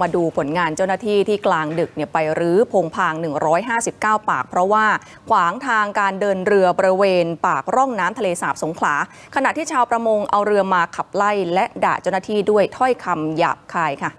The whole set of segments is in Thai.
มาดูผลงานเจ้าหน้าที่ที่กลางดึกเนี่ยไปรื้อพงพาง 159 ปาก เพราะว่าขวางทางการเดินเรือบริเวณ ปากร่องน้ำทะเลสาบสงขลา ขณะที่ชาวประมงเอาเรือมาขับไล่และด่าเจ้าหน้าที่ด้วยถ้อยคำหยาบคายค่ะ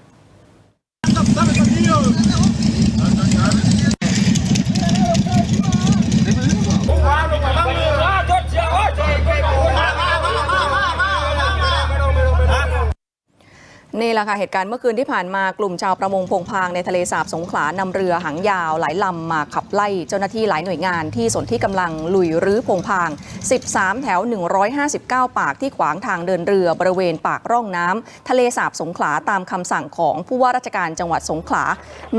นี่แหละค่ะเหตุการณ์เมื่อคืนที่ผ่านมากลุ่มชาวประมงพงพางในทะเลสาบสงขลานำเรือหางยาวหลายลำมาขับไล่เจ้าหน้าที่หลายหน่วยงานที่สนที่กำลังลุยรื้อพงพาง 13 แถว 159 ปากที่ขวางทางเดินเรือบริเวณปากร่องน้ำทะเลสาบสงขลาตามคำสั่งของผู้ว่าราชการจังหวัดสงขลา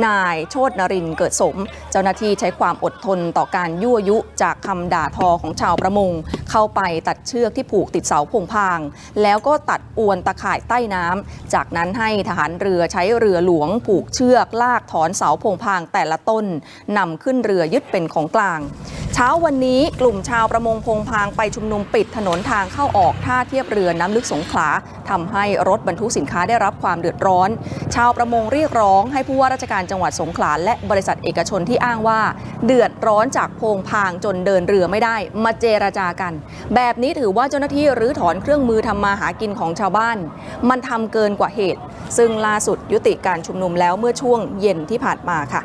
นายโชตนรินทร์เกิดสม เจ้าหน้าที่ใช้ความอดทนต่อการยั่วยุจากคำด่าทอของชาวประมง เข้าไปตัดเชือกที่ผูกติดเสาพงพาง แล้วก็ตัดอวนตะข่ายใต้น้ำจากากนั้นให้ทหารเรือใช้เรือหลวงผูกเชือกลากถอนเสาพงพางแต่ละต้นนำขึ้นเรือยึดเป็นของกลาง เช้าวันนี้กลุ่มชาวประมงพงพางไปชุมนุมปิดถนนทางเข้าออกท่าเทียบเรือน้ำลึกสงขลาทำให้รถบรรทุกสินค้าได้รับความเดือดร้อน ชาวประมงเรียกร้องให้ผู้ว่าราชการจังหวัดสงขลาและบริษัทเอกชนที่อ้างว่า เดือดร้อนจากพงพางจนเดินเรือไม่ได้ มาเจรจากัน แบบนี้ถือว่าเจ้าหน้าที่รื้อถอนเครื่องมือทำมาหากินของชาวบ้าน มันทำเกินกว่าเหตุ ซึ่งล่าสุดยุติการชุมนุมแล้วเมื่อช่วงเย็นที่ผ่านมาค่ะ